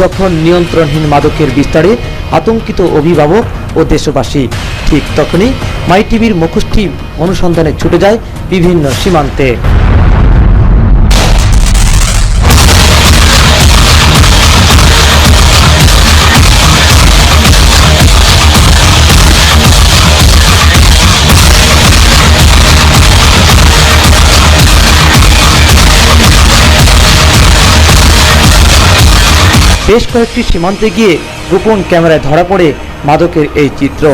যখন নিয়ন্ত্রণহীন মাদকের বিস্তারে আতঙ্কিত অভিভাবক ও দেশবাসী, ঠিক তখনই মাই টিভির মুখোশটি অনুসন্ধানে ছুটে যায় বিভিন্ন সীমান্তে। বেশ কয়েকটি সীমান্তে গিয়ে গোপন ক্যামেরায় ধরা পড়ে মাদকের এই চিত্র।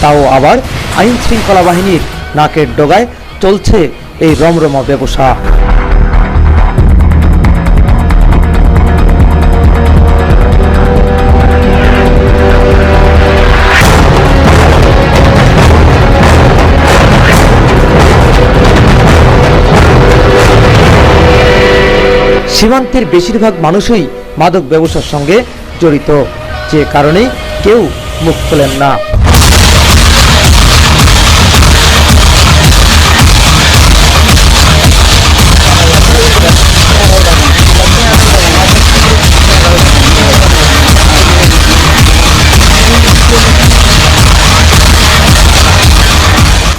তাও আবার আইন শৃঙ্খলা বাহিনীর নাকের ডগায় চলছে এই রমরমা ব্যবসা। সীমান্তের বেশিরভাগ মানুষই মাদক ব্যবসার সঙ্গে জড়িত। যে কারণে কেউ মুখ খোলেন না।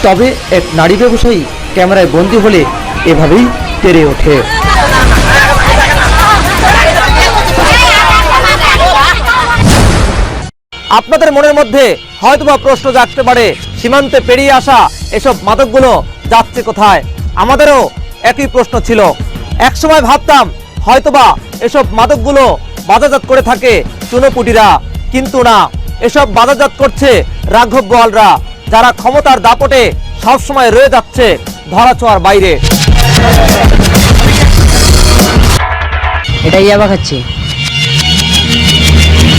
তবে এক নারী ব্যবসায়ী ক্যামেরায় বন্দী হলে এভাবেই তেরে ওঠে। আপনাদের মনের মধ্যে হয়তোবা প্রশ্ন জাগতে পারে, সীমান্তে পেরিয়ে আসা এসব মাদকগুলো যাচ্ছে কোথায়? আমাদেরও একই প্রশ্ন ছিল। একসময় ভাবতাম, হয়তোবা এসব মাদকগুলো বাজারজাত করে থাকে চুনোপুটিরা। কিন্তু না, এসব বাজারজাত করছে রাঘব বোয়ালরা যারা ক্ষমতার দাপটে সবসময় রয়ে যাচ্ছে ধরাছোঁয়ার বাইরে। এটা ইয়াবা খাচ্ছি।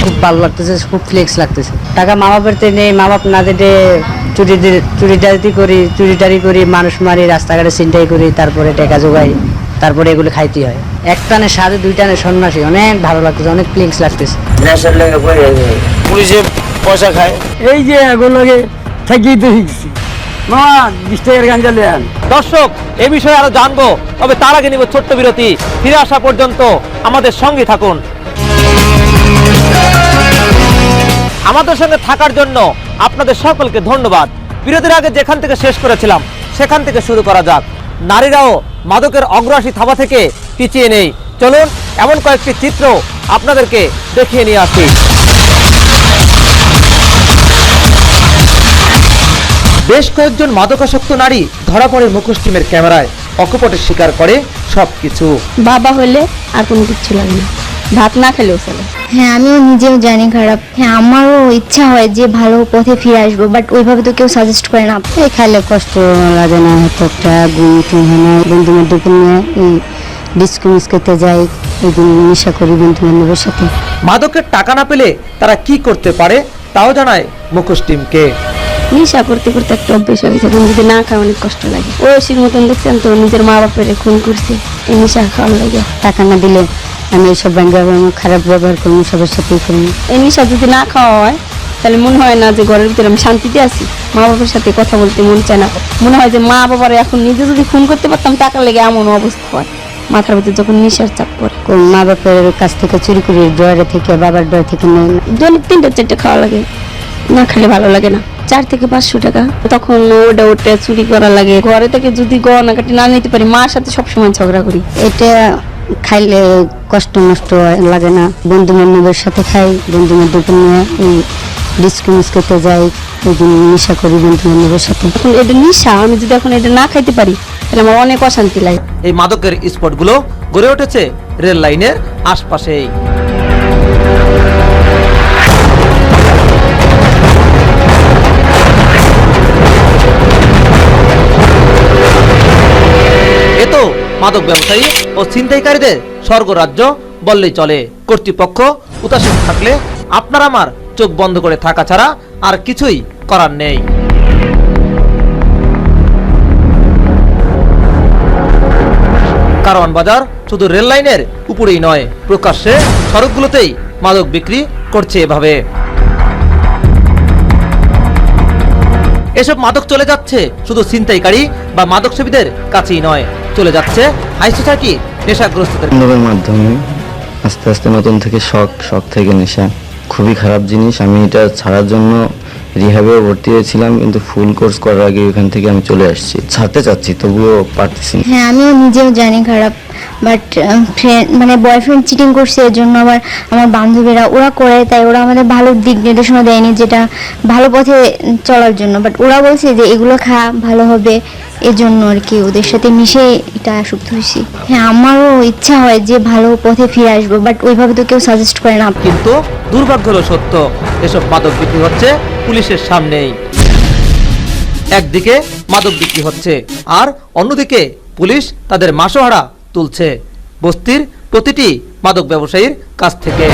খুব ভালো লাগতেছে খুব ফ্লেক্স লাগতেছে। টাকা মা বাপের তে নেই মা বাপ না দিতে চুরি দি- চুরি ডারি করি চুরিটারি করি মানুষ মারি রাস্তাঘাটে চিন্তাই করি তারপরে টাকা জোগাই তারপরে এগুলো খাইতে হয়। এক টানে সাড়ে দুই টানে সন্ন্যাসী অনেক ভালো লাগতেছে অনেক ফ্লেক্স লাগতেছে। পুলিশে পয়সা খায়। এই যে এগুলোকে ঠেকিয়ে তো শিখছি দর্শক এ বিষয়ে আরও জানব তবে তার আগে নিব ছোট্ট বিরতি। ফিরে আসা পর্যন্ত আমাদের সঙ্গে থাকুন। আমাদের সঙ্গে থাকার জন্য আপনাদের সকলকে ধন্যবাদ। বিরতির আগে যেখান থেকে শেষ করেছিলাম, সেখান থেকে শুরু করা যাক। নারীরাও মাদকের অগ্রাসী থাবা থেকে পিছিয়ে নেই। চলুন, এমন কয়েকটি চিত্র আপনাদেরকে দেখিয়ে নিয়ে আসি। বেশ কয়েকজন মাদকাসক্ত নারী ধরা পড়ে মুখোশ টিমের ক্যামেরায়। অকপটে স্বীকার করে সবকিছু। বাবা হলে আর কোনো কিচ্ছু লাগে না। ভাত না খেলেও চলে। হ্যাঁ আমিও নিজেও জানি খারাপ। হ্যাঁ আমারও ইচ্ছা হয় যে ভালো পথে ফিরে আসব বাট ওইভাবে তো কেউ সাজেস্ট করে না। এই খাইলে কষ্ট লাগে না হয়তো একটা ঘুম টুম হয় না। বন্ধু বান্ধবকে নিয়ে এই ডিস্কো মিস করতে যাই এই দিন নেশা করি বন্ধু বান্ধবের সাথে। মাদকের টাকা না পেলে তারা কি করতে পারে তাও জানায় মুখোশ টিমকে। নেশা করতে করতে একটা অভ্যেস হয়ে গেছে যদি না খায় অনেক কষ্ট লাগে। ওষির মতন দেখছেন তো নিজের মা বাপের খুন করছে এই নেশা খাওয়ার লাগে। টাকা না দিলে আমি এইসব ব্যাংকে খারাপ ব্যবহার করি সবার সাথেই করি। এই নেশা যদি না খাওয়া হয় তাহলে মনে হয় না যে ঘরের ভিতরে আমি শান্তিতে আছি। মা বাবার সাথে কথা বলতে মন চায় না। মনে হয় যে মা বাবার এখন নিজে যদি ফোন করতে পারতাম টাকা লেগে এমন অবস্থা হয়। মাথার ভিতরে যখন নেশার চাপ পড়ে। কোন মা বাপের কাছ থেকে চুরি করি ড্রয়ারে থেকে বাবার ড্রয়ার থেকে নেই না। দৈনিক তিনটা চারটে খাওয়া লাগে। না খেলে ভালো লাগে না। চার থেকে পাঁচশো টাকা। তখন ওটা ওটা চুরি করা লাগে। ঘরে থেকে যদি গহনা কাটি না নিতে পারি মার সাথে সবসময় ঝগড়া করি। এটা খাইলে কষ্ট নষ্ট লাগে না। বন্ধু বান্ধবের সাথে খাই বন্ধু বান্ধবকে নিয়ে এই ডিস্কো মিস করতে যাই এই নেশা করি বন্ধু বান্ধবের সাথে। এখন এটা নিশা, আমি যদি এখন এটা না খাইতে পারি, তাহলে আমার অনেক অশান্তি লাগে। এই মাদকের স্পটগুলো গড়ে উঠেছে রেল লাইনের আশপাশেই। মাদক ব্যবসায়ী ও ছিনতাইকারীদের স্বর্গরাজ্য বললেই চলে। কর্তৃপক্ষ উদাসীন থাকলে আপনার আমার চোখ বন্ধ করে থাকা ছাড়া আর কিছুই করার নেই। কারওয়ান বাজার শুধু রেল লাইনের উপরেই নয়, প্রকাশ্যে সড়কগুলোতেই মাদক বিক্রি করছে এভাবে। এসব মাদক চলে যাচ্ছে শুধু ছিনতাইকারী বা মাদক সেবীদের কাছেই নয় চলে যাচ্ছে। হাই সোসাইটি নেশাগ্রস্তদের মাধ্যমে আস্তে আস্তে নতুন থেকে শখ শখ থেকে নেশা। খুবই খারাপ জিনিস। আমি এটা ছাড়ার জন্য রিহাবেও ভর্তি হয়েছিলাম কিন্তু ফুল কোর্স করার আগে ওখান থেকে আমি চলে আসছি। ছাড়তে চাচ্ছি তবুও পারতেছি না। হ্যাঁ আমিও নিজেও জানি খারাপ বাট ফ্রেন্ড মানে বয়ফ্রেন্ড চিটিং করছে এর জন্য আবার আমার বান্ধবীরা ওরা করে তাই ওরা আমাদের ভালো দিক নির্দেশনা দেয়নি যেটা ভালো পথে চলার জন্য। বাট ওরা বলছে যে এগুলো খা ভালো হবে। এর জন্য আর কি ওদের সাথে মিশে এটা আসক্ত হয়েছি। হ্যাঁ আমারও ইচ্ছা হয় যে ভালো পথে ফিরে আসব বাট ওইভাবে তো কেউ সাজেস্ট করে না। কিন্তু দুর্ভাগ্য হলো সত্য, এসব মাদক বিক্রি হচ্ছে পুলিশের সামনেই। একদিকে মাদক বিক্রি হচ্ছে, আর অন্যদিকে পুলিশ তাদের মাসোহারা তুলছে। বস্তির প্রতিটি মাদক ব্যবসায়ীর কাছ থেকে।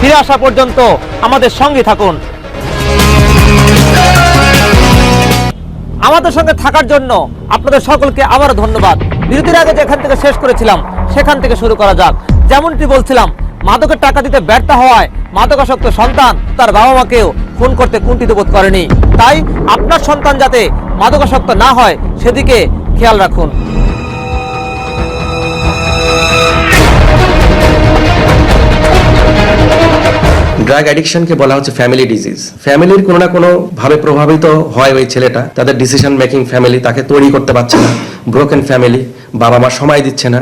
ফিরে আসা পর্যন্ত আমাদের সঙ্গে থাকুন। আমাদের সঙ্গে থাকার জন্য আপনাদের সকলকে আবার ধন্যবাদ। বিরতির আগে যেখান থেকে শেষ করেছিলাম, সেখান থেকে শুরু করা যাক। যেমনটি বলছিলাম, মাদকের টাকা দিতে ব্যর্থ হওয়ায় মাদকাসক্ত সন্তান তার বাবা মাকেও ফোন করতে কুণ্ঠিত বোধ করেনি। তাই আপনার সন্তান যাতে মাদকাসক্ত না হয়, সেদিকে খেয়াল রাখুন। ড্রাগ অ্যাডিকশনকে বলা হচ্ছে ফ্যামিলি ডিজিজ ফ্যামিলির কোনো না কোনো ভাবে প্রভাবিত হয় ওই ছেলেটা। তাদের ডিসিশন মেকিং ফ্যামিলি তাকে তৈরি করতে পারছে না। ব্রোকেন ফ্যামিলি বাবা মা সময় দিচ্ছে না।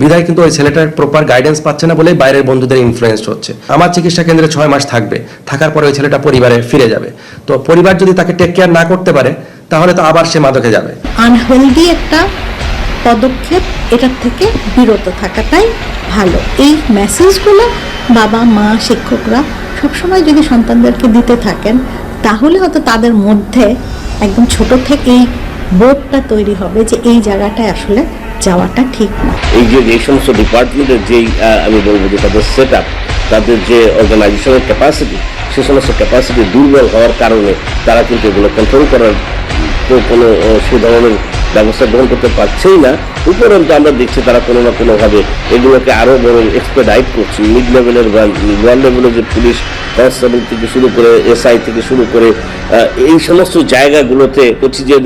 বিধায় কিন্তু ওই ছেলেটার প্রপার গাইডেন্স পাচ্ছে না বলেই বাইরের বন্ধুদের ইনফ্লুয়েন্স হচ্ছে। আমার চিকিৎসা কেন্দ্রে ছয় মাস থাকবে। থাকার পরে ওই ছেলেটা পরিবারে ফিরে যাবে। তো পরিবার যদি তাকে টেক কেয়ার না করতে পারে, তাহলে তো আবার সে মাদকে যাবে। আনহেলদি একটা পদক্ষেপ এটার থেকে বিরত থাকাটাই ভালো। এই মেসেজগুলো বাবা, মা, শিক্ষকরা সবসময় যদি সন্তানদেরকে দিতে থাকেন, তাহলে হয়তো তাদের মধ্যে একদম ছোট থেকেই বোধটা তৈরি হবে যে এই জায়গাটায় আসলে যাওয়াটা ঠিক না। এই যে এই সমস্ত ডিপার্টমেন্টের যেই আমি বলব যে তাদের সেট আপ তাদের যে অর্গানাইজেশনের ক্যাপাসিটি সে সমস্ত ক্যাপাসিটি দুর্বল হওয়ার কারণে তারা কিন্তু এগুলো কন্ট্রোল করার কোনো সে ধরনের ব্যবস্থা গ্রহণ করতে পারছেই না। উপরন্তু আমরা দেখছি তারা কোনো না কোনোভাবে এগুলোকে আরও বড় এক্সপেডাইট করছে। মিড লেভেলের লোয়ার লেভেলের যে পুলিশ কনস্টেবল থেকে শুরু করে এসআই থেকে শুরু করে এই সমস্ত জায়গাগুলোতে হচ্ছে যে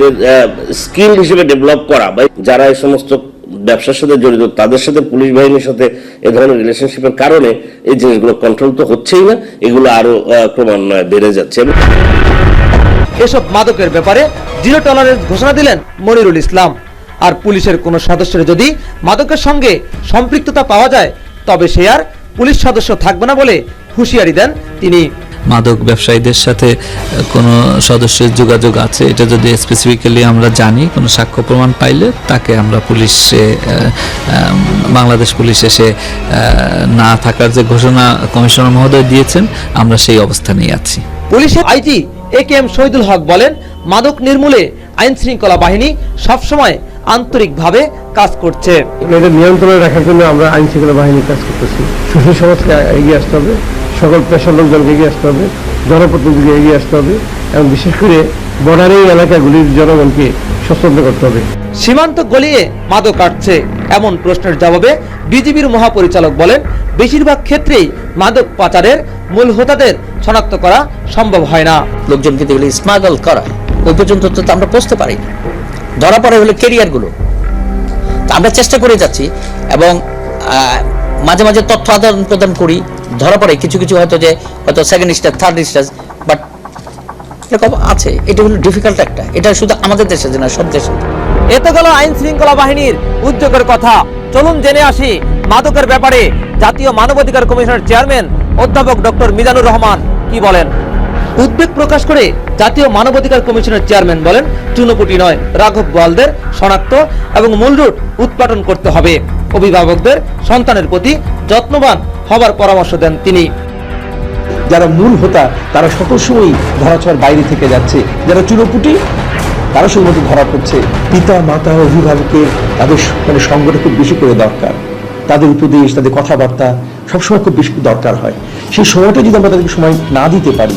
স্কিল হিসেবে ডেভেলপ করা বা যারা এই সমস্ত ব্যবসার সাথে জড়িত তাদের সাথে পুলিশ বাহিনীর সাথে এ ধরনের রিলেশনশিপের কারণে এই জিনিসগুলো কন্ট্রোল তো হচ্ছেই না। এগুলো আরও আহ, ক্রমান্বয়ে বেড়ে যাচ্ছে। এসব মাদকের ব্যাপারে জিরো টলারেন্স ঘোষণা দিলেন মনিরুল ইসলাম। আর পুলিশের কোনো সদস্যের যদি মাদকের সঙ্গে সম্পৃক্ততা পাওয়া যায় তবে সে আর পুলিশ সদস্য থাকবে না বলে হুঁশিয়ারি দেন তিনি। মাদক ব্যবসায়ীদের সাথে কোনো সদস্যের যোগাযোগ আছে? এটা যদি স্পেসিফিক্যালি আমরা জানি কোনো সাক্ষ্য প্রমাণ পাইলে তাকে আমরা পুলিশে বাংলাদেশ পুলিশ এসে না থাকার যে ঘোষণা কমিশনার মহোদয় দিয়েছেন আমরা সেই অবস্থানেই আছি। পুলিশের IG A K M Shahidul Haq বলেন মাদক নির্মূলে আইন শৃঙ্খলা বাহিনী সবসময় আন্তরিকভাবে কাজ করছে। এটা নিয়ন্ত্রণে রাখার জন্য আমরা আইন শৃঙ্খলা বাহিনী কাজ করতেছি। সুশীল সমাজকে এগিয়ে আসতে হবে সকল পেশার লোকজনকে এগিয়ে আসতে হবে জনপ্রতিনিধিকে এগিয়ে আসতে হবে এবং বিশেষ করে বর্ডারের এলাকাগুলির জনগণকে সচেতন করতে হবে। সীমান্ত গলিয়ে মাদক কাটছে এমন প্রশ্নের জবাবে বিজিবির মহাপরিচালক বলেন বেশিরভাগ ক্ষেত্রেই মাদক পাচারের মূল হোতাদের শনাক্ত করা সম্ভব হয় না। লোকজন কিন্তু এগুলো স্মাগল করা। ওই পর্যন্ত তো আমরা পৌঁছতে পারি ধরা পড়ে হলো কেরিয়ারগুলো তা আমরা চেষ্টা করে যাচ্ছি এবং মাঝে মাঝে তথ্য আদান প্রদান করি। ধরা পড়ে কিছু কিছু হয়তো যে হয়তো second stage third stage but এরকম আছে। এটা হলো ডিফিকাল্ট একটা। এটা শুধু আমাদের দেশে না সব দেশে এ তো গেল আইন শৃঙ্খলা বাহিনীর উদ্যোগের কথা। চলুন জেনে আসি মাদকের ব্যাপারে। জাতীয় মানবাধিকার কমিশনের চেয়ারম্যান অধ্যাপক ডক্টর মিজানুর রহমান কি বলেন? উদ্বেগ প্রকাশ করে জাতীয় মানবাধিকার কমিশনের চেয়ারম্যান বলেন, চুনোপুটি নয়, রাঘব গোয়ালদের শনাক্ত এবং মূল রুট উৎপাদন করতে হবে। অভিভাবকদের সন্তানের প্রতি যত্নবান হবার পরামর্শ দেন তিনি। যারা মূল হোতা, তারা সকল সময়ই ধরাছোঁয়ার বাইরে থেকে যাচ্ছে। যারা চুনোপুটি, তারা শুধুমাত্র ধরা পড়ছে। পিতা, মাতা, অভিভাবকের তাদের মানে সংগঠন খুব বেশি করে দরকার। তাদের উপদেশ, তাদের কথাবার্তা সবসময় খুব বেশি দরকার হয়। সেই সময়টা যদি আমরা তাদেরকে সময় না দিতে পারি,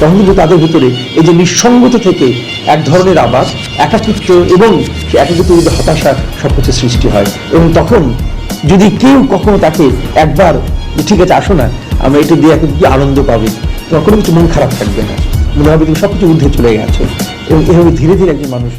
তখন কিন্তু তাদের ভিতরে এই যে নিঃসঙ্গত থেকে এক ধরনের আবাস একাকিত্ব এবং সে একাকিত্ব যদি হতাশা সবকিছু সৃষ্টি হয়। এবং তখন যদি কেউ কখনো তাকে একবার, ঠিক আছে, আসো না, আমরা এটা দিয়ে এখন কি আনন্দ পাবে? তখন কোনো কিছু মন খারাপ থাকবে না। মনে হবে তুমি সবকিছু ঊর্ধ্বে চলে গেছে। এবং এভাবে ধীরে ধীরে একজন মানুষ